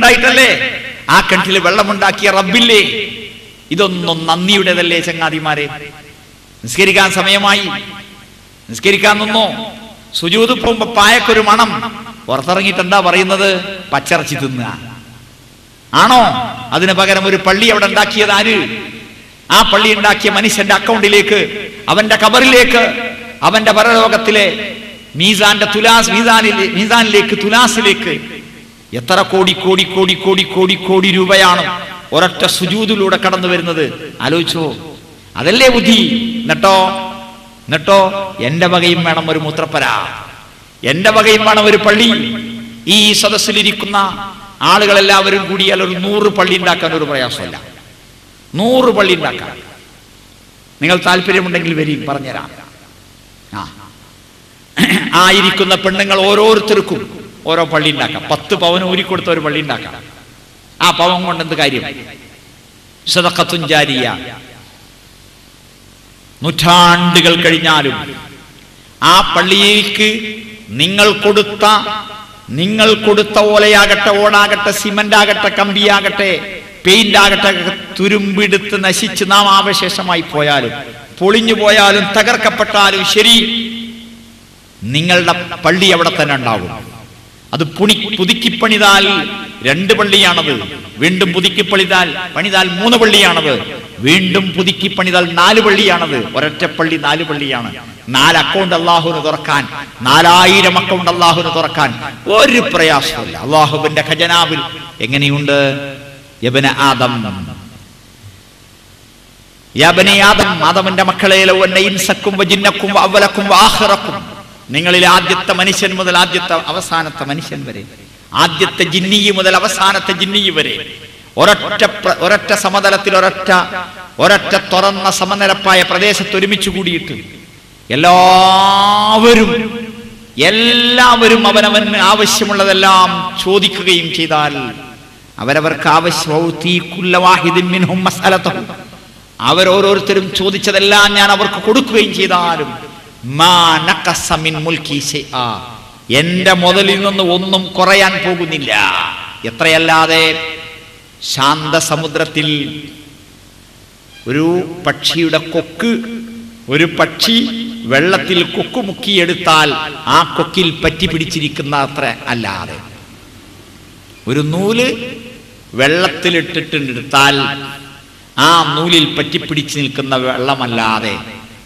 കിണറുണ്ടായിട്ടല്ലേ ആ കിണറ്റിൽ വെള്ളമുണ്ടാക്കിയ റബ്ബില്ലേ? ഇതൊന്നും നന്ദിയുടേതല്ലേ ചങ്ങാതിമാരെ? നിസ്കരിക്കാൻ സമയമായി. നിസ്കരിക്കാൻ നിന്നോ? സുജൂത് പോകുമ്പോ പായക്കൊരു മണം. പുറത്തിറങ്ങിയിട്ട് എന്താ പറയുന്നത്? പച്ചിറച്ചി തിന്നുക. ആണോ? അതിന് പകരം ഒരു പള്ളി അവിടെ ഉണ്ടാക്കിയത് ആര്? ആ പള്ളി ഉണ്ടാക്കിയ മനുഷ്യന്റെ അക്കൗണ്ടിലേക്ക് അവന്റെ കബറിലേക്ക് അവന്റെ പരലോകത്തിലെ മീസാന്റെ തുലാസ് മീസാനിലെ മീസാനിലേക്ക് തുലാസിലേക്ക് എത്ര കോടി കോടി കോടി കോടി കോടി കോടി രൂപയാണ് ഒരൊറ്റ സുജൂതിലൂടെ കടന്നു വരുന്നത്. ആലോചിച്ചോ. അതല്ലേ ബുദ്ധി? എന്നിട്ടോ? എന്നിട്ടോ? എന്റെ വകയും വേണം ഒരു മൂത്രപ്പര. എന്റെ വകയും വേണം ഒരു പള്ളി. ഈ സദസ്സിലിരിക്കുന്ന ആളുകളെല്ലാവരും കൂടിയാൽ ഒരു നൂറ് പള്ളി ഉണ്ടാക്കാൻ ഒരു പ്രയാസമല്ല. നൂറ് പള്ളി ഉണ്ടാക്കാൻ. നിങ്ങൾ താല്പര്യമുണ്ടെങ്കിൽ വരിയും പറഞ്ഞുതരാം. ആ. ആയിരിക്കുന്ന പെണ്ണുങ്ങൾ ഓരോരുത്തർക്കും ഓരോ പള്ളി ഉണ്ടാക്കാം. പത്ത് പവൻ ഊരിക്കൊടുത്ത ഒരു പള്ളി ഉണ്ടാക്കാം. ആ പവൻ കൊണ്ട് എന്ത് കാര്യം? സദഖത്തുൻ ജാരിയ. നൂറ്റാണ്ടുകൾ കഴിഞ്ഞാലും ആ പള്ളിയിലേക്ക് നിങ്ങൾ കൊടുത്ത നിങ്ങൾ കൊടുത്ത ഓലയാകട്ടെ ഓടാകട്ടെ സിമന്റ് ആകട്ടെ കമ്പിയാകട്ടെ പെയിന്റ് ആകട്ടെ തുരുമ്പെടുത്ത് നശിച്ച് നാം ആവശേഷമായി പോയാലും പൊളിഞ്ഞു പോയാലും തകർക്കപ്പെട്ടാലും ശരി നിങ്ങളുടെ പള്ളി അവിടെ തന്നെ ഉണ്ടാകും. അത് പുണി പുതുക്കി പണിതാൽ രണ്ട് പള്ളിയാണത് വീണ്ടും പുതുക്കി പണിതാൽ പണിതാൽ മൂന്ന് പള്ളിയാണത് വീണ്ടും പുതുക്കി പണിതാൽ നാല് പള്ളിയാണത്. ഒരൊറ്റ പള്ളി നാല് പള്ളിയാണ്. നാല് അക്കൗണ്ട് അള്ളാഹുന് തുറക്കാൻ നാലായിരം അക്കൗണ്ട് അള്ളാഹുന് തുറക്കാൻ ഒരു പ്രയാസമില്ല അള്ളാഹുവിന്റെ ഖജനാവിൽ എങ്ങനെയുണ്ട്? യബന ആദം. യബനി ആദം ആദമിന്റെ മക്കളെ ലവന്നയും സക്കും വജിന്നക്കും അവലക്കും ആഖിറക്കും. നിങ്ങളിൽ ആദ്യത്തെ മനുഷ്യൻ മുതൽ ആദ്യത്തെ അവസാനത്തെ മനുഷ്യൻ വരെ. ആദ്യത്തെ ജിന്നി മുതൽ അവസാനത്തെ ജിന്നി വരെ. ഒരൊറ്റ ഒരൊറ്റ സമതലത്തിൽ ഒരൊറ്റ ഒരൊറ്റ തുറന്ന സമനിരപ്പായ പ്രദേശത്ത് ഒരുമിച്ച് കൂടിയിട്ട് എല്ലാവരും എല്ലാവരും അവനവന് ആവശ്യമുള്ളതെല്ലാം ചോദിക്കുകയും ചെയ്താൽ അവരവർക്ക് ആവശ്യം അവരോരോരുത്തരും ചോദിച്ചതെല്ലാം ഞാൻ അവർക്ക് കൊടുക്കുകയും ചെയ്താലും എന്റെ മുതലിൽ നിന്ന് ഒന്നും കുറയാൻ പോകുന്നില്ല. എത്രയല്ലാതെ ശാന്ത സമുദ്രത്തിൽ ഒരു പക്ഷിയുടെ കൊക്ക് ഒരു പക്ഷി വെള്ളത്തിൽ കൊക്ക് മുക്കിയെടുത്താൽ ആ കൊക്കിൽ പറ്റി പിടിച്ചിരിക്കുന്ന അത്ര അല്ലാതെ. ഒരു നൂൽ വെള്ളത്തിലിട്ടിട്ടെടുത്താൽ ആ നൂലിൽ പറ്റിപ്പിടിച്ച് നിൽക്കുന്ന വെള്ളമല്ലാതെ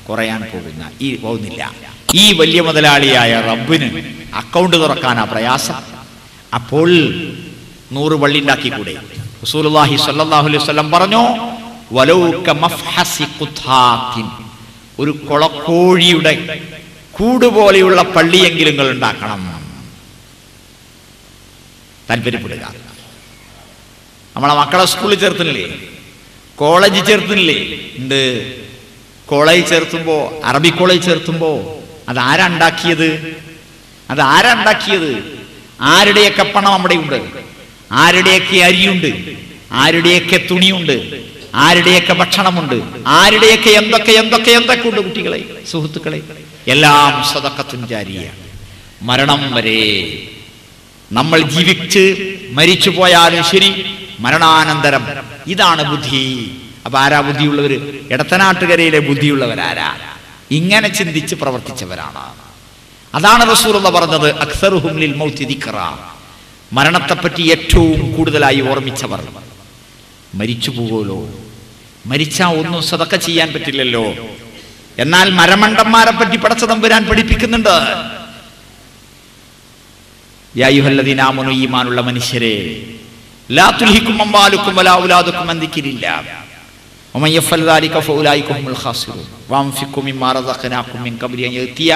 കുറയാൻ പോകുന്ന ഈ പോകുന്നില്ല ഈ വലിയ മുതലാളിയായ റബ്ബിന് അക്കൗണ്ട് തുറക്കാനാ പ്രയാസം. അപ്പോൾ നൂറ് വള്ളി ഉണ്ടാക്കിക്കൂടെ റസൂലുള്ളാഹി സ്വല്ലല്ലാഹു അലൈഹി വസല്ലം പറഞ്ഞു വലൗക മഫ്ഹസി ഖുഥാത്തിൻ ഒരു കൊളക്കോഴിയുടെ കൂട് പോലെയുള്ള പള്ളിയെങ്കിലും ഉണ്ടാക്കണം. താല്പര്യപ്പെടുക. നമ്മളെ മക്കളെ സ്കൂളിൽ ചേർത്തില്ലേ? കോളേജിൽ ചേർത്തില്ലേ? ഉണ്ട്. കോളേജ് ചേർത്തുമ്പോ അറബി കോളേജ് ചേർത്തുമ്പോ അത് ആരാ ഉണ്ടാക്കിയത്? അത് ആരാ ഉണ്ടാക്കിയത്? ആരുടെയൊക്കെ പണം അവിടെ ഉണ്ട്? ആരുടെയൊക്കെ അരിയുണ്ട്? ആരുടെയൊക്കെ തുണിയുണ്ട്? ആരുടെയൊക്കെ ഭക്ഷണമുണ്ട്? ആരുടെയൊക്കെ എന്തൊക്കെ എന്തൊക്കെ എന്തൊക്കെ ഉണ്ട് കുട്ടികളെ സുഹൃത്തുക്കളെ? എല്ലാം സദക്കത്തും ജാരിയ. മരണം വരെ നമ്മൾ ജീവിച്ച് മരിച്ചു പോയാലും ശരി മരണാനന്തരം. ഇതാണ് ബുദ്ധി. അപ്പൊ ആരാ ബുദ്ധിയുള്ളവർ ഇടത്തനാട്ടുകരയിലെ ബുദ്ധിയുള്ളവരാരാ? ഇങ്ങനെ ചിന്തിച്ച് പ്രവർത്തിച്ചവരാണ്. അതാണ് റസൂലുള്ള പറഞ്ഞത് അക്സറുഹും ലിൽ മൗത്തി ദിക്റ. മരണത്തെപ്പറ്റി ഏറ്റവും കൂടുതലായി ഓർമ്മിച്ചവർ. മരിച്ചു പോകുമല്ലോ മരിച്ചാ ഒന്നും സതക്ക ചെയ്യാൻ പറ്റില്ലല്ലോ. എന്നാൽ മരമണ്ടന്മാരെ പറ്റി പടച്ച തമ്പുരാൻ പഠിപ്പിക്കുന്നുണ്ട്. യാ അയ്യുഹല്ലദീന ആമനു ഈമാനുള്ള മനുഷ്യരെ ലാ തുൽഹിക്കും അംവാലുക്കും വലാ ഔലാദുക്കും അൻ ദിക്രില്ല. ومن يفعل ذلك فاولئك هم الخاسرون وانفقوا مما رزقناكم من قبل ان ياتي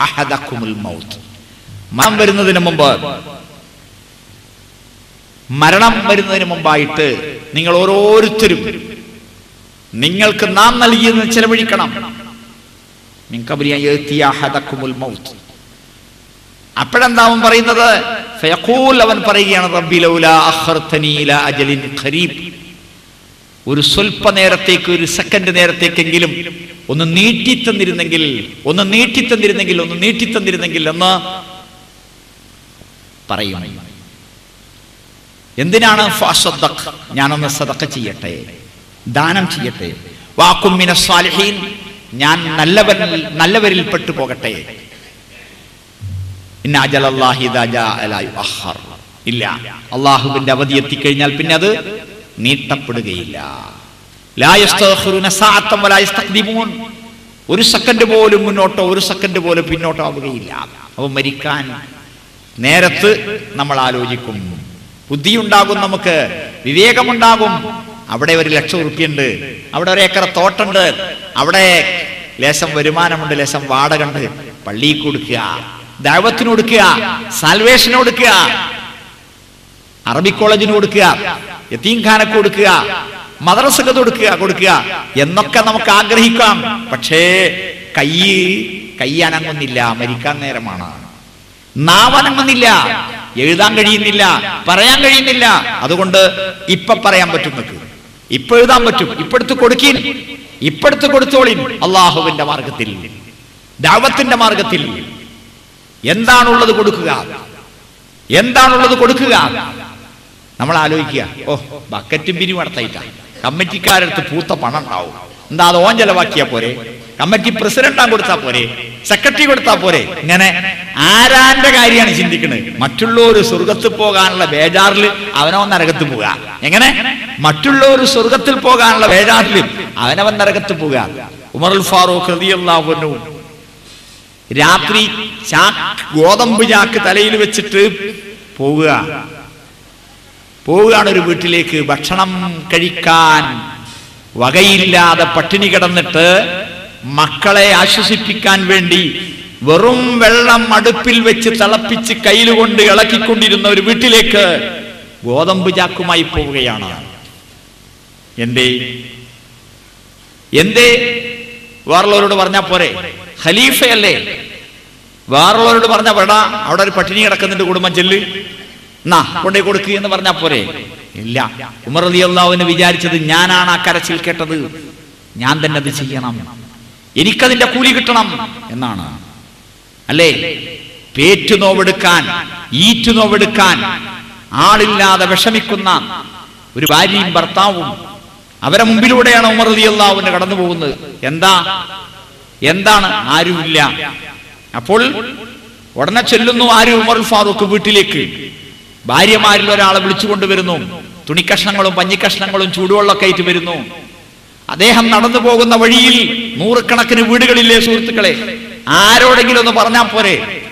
احدكم الموت മരണം വരുന്നതിന് മുമ്പ് മരണം വരുന്നതിന് മുമ്പായിട്ട് നിങ്ങൾ ഓരോരുത്തരും നിങ്ങൾക്ക് നാം നൽകിയെന്ന് ചെലവഴിക്കണം മിൻ ഖബരി അൻ യഅതിയ അഹദക്കുമുൽ മൗത്ത് അപ്പോഴെന്താവും പറയുന്നത് ഫയഖൂൽ അവൻ പറയുകയാണ് റബ്ബി ലൗലാ അഖർതനി ഇലാ അജലിൻ ഖരീബ് ഒരു സ്വല്പ നേരത്തേക്ക് ഒരു സെക്കൻഡ് നേരത്തേക്കെങ്കിലും ഒന്ന് നീട്ടിത്തന്നിരുന്നെങ്കിൽ ഒന്ന് നീട്ടിത്തന്നിരുന്നെങ്കിൽ ഒന്ന് നീട്ടിത്തന്നിരുന്നെങ്കിൽ എന്ന്? പറയുന്നു എന്തിനാണ്? ഞാനൊന്ന് സതക്ക ചെയ്യട്ടെ ദാനം ചെയ്യട്ടെ. വാക്കും ഞാൻ നല്ലവൻ നല്ലവരിൽ പെട്ടു പോകട്ടെ. ഇല്ല. അള്ളാഹുവിന്റെ അവധി എത്തിക്കഴിഞ്ഞാൽ പിന്നെ അത് നീട്ടപ്പെടുകയില്ല. ഒരു സെക്കൻഡ് പോലും മുന്നോട്ടോ ഒരു സെക്കൻഡ് പോലും പിന്നോട്ടോ ആവുകയില്ല അവ മരിക്കാൻ നേരത്ത് നമ്മൾ ആലോചിക്കും. ബുദ്ധിയുണ്ടാകും നമുക്ക് വിവേകമുണ്ടാകും. അവിടെ ഒരു ലക്ഷം ഉറുപ്പിയുണ്ട് അവിടെ ഒരു ഏക്കർ തോട്ടുണ്ട് അവിടെ ലേശം വരുമാനമുണ്ട് ലേശം വാടകണ്ട് പള്ളിയിൽ കൊടുക്കുക ദൈവത്തിന് കൊടുക്കുക സാൽവേഷന് കൊടുക്കുക അറബി കോളേജിന് കൊടുക്കുക യത്തീംഖാനക്ക് കൊടുക്കുക മദ്രസക്ക് കൊടുക്കുക കൊടുക്കുക എന്നൊക്കെ നമുക്ക് ആഗ്രഹിക്കാം. പക്ഷേ കൈ കൈ അനങ്ങുന്നില്ല മരിക്കാൻ നേരമാണ്. നാവനങ്ങുന്നില്ല എഴുതാൻ കഴിയുന്നില്ല പറയാൻ കഴിയുന്നില്ല. അതുകൊണ്ട് ഇപ്പൊ പറയാൻ പറ്റും നിൽക്കും ഇപ്പൊ എഴുതാൻ പറ്റും. ഇപ്പെടുത്ത് കൊടുക്കീൻ. ഇപ്പെടുത്ത് കൊടുത്തോളിൻ. അള്ളാഹുവിന്റെ മാർഗത്തിൽ. ദാവത്തിന്റെ മാർഗത്തിൽ. എന്താണുള്ളത് കൊടുക്കുക? എന്താണുള്ളത് കൊടുക്കുക? നമ്മൾ ആലോചിക്കുക ഓ ബക്കറ്റും പിരിവ് നടത്തായിട്ടാ കമ്മിറ്റിക്കാരടുത്ത് പൂത്ത പണം ഉണ്ടാവും എന്താ അത് ഓൻ ചെലവാക്കിയാ പോരെ? കമ്മിറ്റി പ്രസിഡന്റാൻ കൊടുത്താ പോരെ? സെക്രട്ടറി കൊടുത്താ പോരെ? ഇങ്ങനെ ആരാന്റെ കാര്യമാണ് ചിന്തിക്കുന്നത് മറ്റുള്ളവർ സ്വർഗത്തിൽ പോകാനുള്ള ബേജാറിൽ അവനവൻ നരകത്ത് പോവുക. എങ്ങനെ? മറ്റുള്ളവർ സ്വർഗത്തിൽ പോകാനുള്ള ബേജാറിൽ അവനവൻ നരകത്ത് പോവുക. ഉമറുൽ ഫാറൂഖ് റളിയല്ലാഹു രാത്രി ചാക്ക് ഗോതമ്പ് ചാക്ക് തലയിൽ വെച്ചിട്ട് പോവുക. പോവുകയാണ് ഒരു വീട്ടിലേക്ക് ഭക്ഷണം കഴിക്കാൻ. വകയില്ലാതെ പട്ടിണി കിടന്നിട്ട് മക്കളെ ആശ്വസിപ്പിക്കാൻ വേണ്ടി വെറും വെള്ളം അടുപ്പിൽ വെച്ച് തിളപ്പിച്ച് കയ്യിലുകൊണ്ട് ഇളക്കിക്കൊണ്ടിരുന്ന ഒരു വീട്ടിലേക്ക് ഗോതമ്പ് ചാക്കുമായി പോവുകയാണ്. എന്തേ? എന്തേ? വേറുള്ളവരോട് പറഞ്ഞാ പോരെ. ഖലീഫയല്ലേ? വേറുള്ളവരോട് പറഞ്ഞ വേടാ അവിടെ ഒരു പട്ടിണി കിടക്കുന്നുണ്ട് കുടുംബം ചെല്ല്. എന്നാ കൊണ്ടേ കൊടുക്കുക എന്ന് പറഞ്ഞാ പോരെ. ഇല്ല. ഉമർ അലി അള്ളാഹുവിന് വിചാരിച്ചത് ഞാനാണ് ആ കരച്ചിൽ കേട്ടത്. ഞാൻ തന്നെ അത് ചെയ്യണം. എനിക്കതിന്റെ കൂലി കിട്ടണം എന്നാണ്. അല്ലേ? പേറ്റു നോവെടുക്കാൻ ഈറ്റു നോവെടുക്കാൻ ആളില്ലാതെ വിഷമിക്കുന്ന ഒരു ഭാര്യയും ഭർത്താവും അവരെ മുമ്പിലൂടെയാണ് ഉമർ അലി അള്ളാഹുവിന് കടന്നു പോകുന്നത്. എന്താ? എന്താണ്? ആരുമില്ല. അപ്പോൾ ഉടനെ ചെല്ലുന്നു ആര്? ഉമർ ഫാറൂഖ് വീട്ടിലേക്ക്. ഭാര്യമാരിൽ ഒരാളെ വിളിച്ചുകൊണ്ട് വരുന്നു തുണിക്കഷ്ണങ്ങളും പഞ്ഞിക്കഷ്ണങ്ങളും ചൂടുവെള്ളമൊക്കെ ആയിട്ട് വരുന്നു. അദ്ദേഹം നടന്നു പോകുന്ന വഴിയിൽ നൂറുകണക്കിന് വീടുകളില്ലേ സുഹൃത്തുക്കളെ? ആരോടെങ്കിലും ഒന്ന് പറഞ്ഞാൽ പോരെ?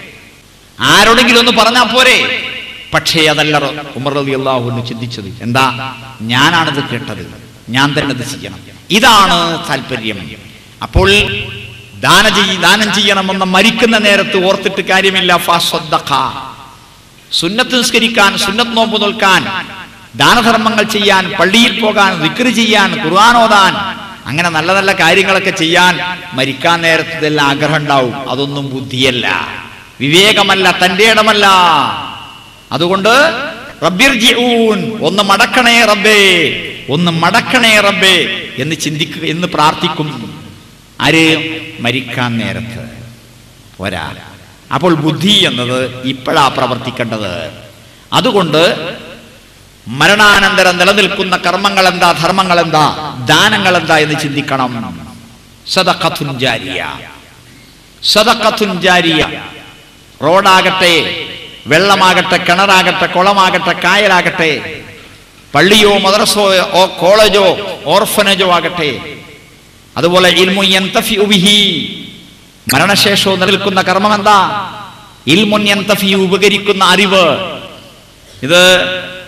ആരോടെങ്കിലും ഒന്ന് പറഞ്ഞാൽ പോരെ? പക്ഷേ അതല്ല ഉമർ അലി അള്ളാഹുന്ന് ചിന്തിച്ചത്. എന്താ? ഞാനാണിത് കേട്ടത്. ഞാൻ തന്നെ അത് ചെയ്യണം. ഇതാണ് താല്പര്യം അപ്പോൾ ദാന ചെയ്യ ദാനം ചെയ്യണമെന്ന് മരിക്കുന്ന നേരത്ത് ഓർത്തിട്ട് കാര്യമില്ല. ഫസ്വദ്ദഖ. സുന്നത്ത് നിസ്കരിക്കാൻ സുന്നത്ത് നോമ്പ് നോൽക്കാൻ ദാനധർമ്മങ്ങൾ ചെയ്യാൻ പള്ളിയിൽ പോകാൻ വിക്രി ചെയ്യാൻ ഖുർആൻ ഓതാൻ അങ്ങനെ നല്ല നല്ല കാര്യങ്ങളൊക്കെ ചെയ്യാൻ മരിക്കാൻ നേരത്തെ ആഗ്രഹം ഉണ്ടാവും. അതൊന്നും ബുദ്ധിയല്ല. വിവേകമല്ല തന്റെ ഇടമല്ല. അതുകൊണ്ട് ഒന്ന് മടക്കണേ റബ്ബേ ഒന്ന് മടക്കണേ റബ്ബേ എന്ന് ചിന്തിക്കുക എന്ന് പ്രാർത്ഥിക്കും. ആര്? മരിക്കാൻ നേരത്ത്. പോരാ. അപ്പോൾ ബുദ്ധി എന്നത് ഇപ്പോഴാ പ്രവർത്തിക്കേണ്ടത്. അതുകൊണ്ട് മരണാനന്തരം നിലനിൽക്കുന്ന കർമ്മങ്ങൾ എന്താ ധർമ്മങ്ങൾ എന്താ ദാനങ്ങൾ എന്താ എന്ന് ചിന്തിക്കണം. സദഖത്തുൻ ജാരിയ. റോഡാകട്ടെ വെള്ളമാകട്ടെ കിണറാകട്ടെ കുളമാകട്ടെ കായലാകട്ടെ പള്ളിയോ മദ്രസോയോ ഓ കോളേജോ ഓർഫനേജോ ആകട്ടെ. അതുപോലെ മരണശേഷവും നിലനിൽക്കുന്ന കർമ്മം എന്താ ഇൽമുന്യന്തഫി ഉപകരിക്കുന്ന അറിവ്. ഇത്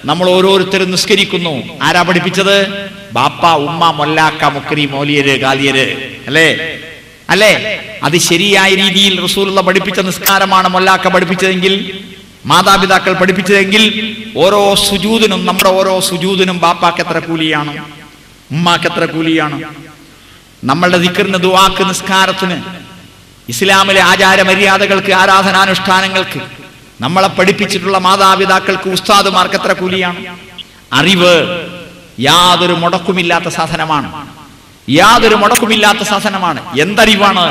നമ്മൾ ഓരോരുത്തരും നിസ്കരിക്കുന്നു. ആരാ പഠിപ്പിച്ചത്? ബാപ്പ ഉമ്മ മൊല്ലാക്ക മുക്കരി മോലിയര് ഗാലിയര്. അല്ലേ? അല്ലേ? അത് ശരിയായ രീതിയിൽ റസൂലുള്ള പഠിപ്പിച്ച നിസ്കാരമാണ് മൊല്ലാക്ക പഠിപ്പിച്ചതെങ്കിൽ മാതാപിതാക്കൾ പഠിപ്പിച്ചതെങ്കിൽ ഓരോ സുജൂതിനും നമ്മുടെ ഓരോ സുജൂതിനും ബാപ്പാക്ക് എത്ര കൂലിയാണ്? ഉമ്മാക്ക് എത്ര കൂലിയാണ്? നമ്മളുടെ ദിക്കറിന് ദുവാക്ക് നിസ്കാരത്തിന് ഇസ്ലാമിലെ ആചാര മര്യാദകൾക്ക് ആരാധനാനുഷ്ഠാനങ്ങൾക്ക് നമ്മളെ പഠിപ്പിച്ചിട്ടുള്ള മാതാപിതാക്കൾക്ക് ഉസ്താദുമാർക്ക് എത്ര കൂലിയാണ്? അറിവ് യാതൊരു മുടക്കുമില്ലാത്ത സാധനമാണ്. യാതൊരു മുടക്കുമില്ലാത്ത സാധനമാണ്. എന്തറിവാണ്?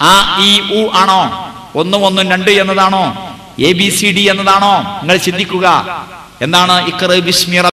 ആ ഇ ഉ ആണോ? ഒന്നും ഒന്നും രണ്ട് എന്നതാണോ? എ ബി സി ഡി എന്നതാണോ? നിങ്ങൾ ചിന്തിക്കുക. എന്താണ്? ഇക്കറ് ബിസ്മി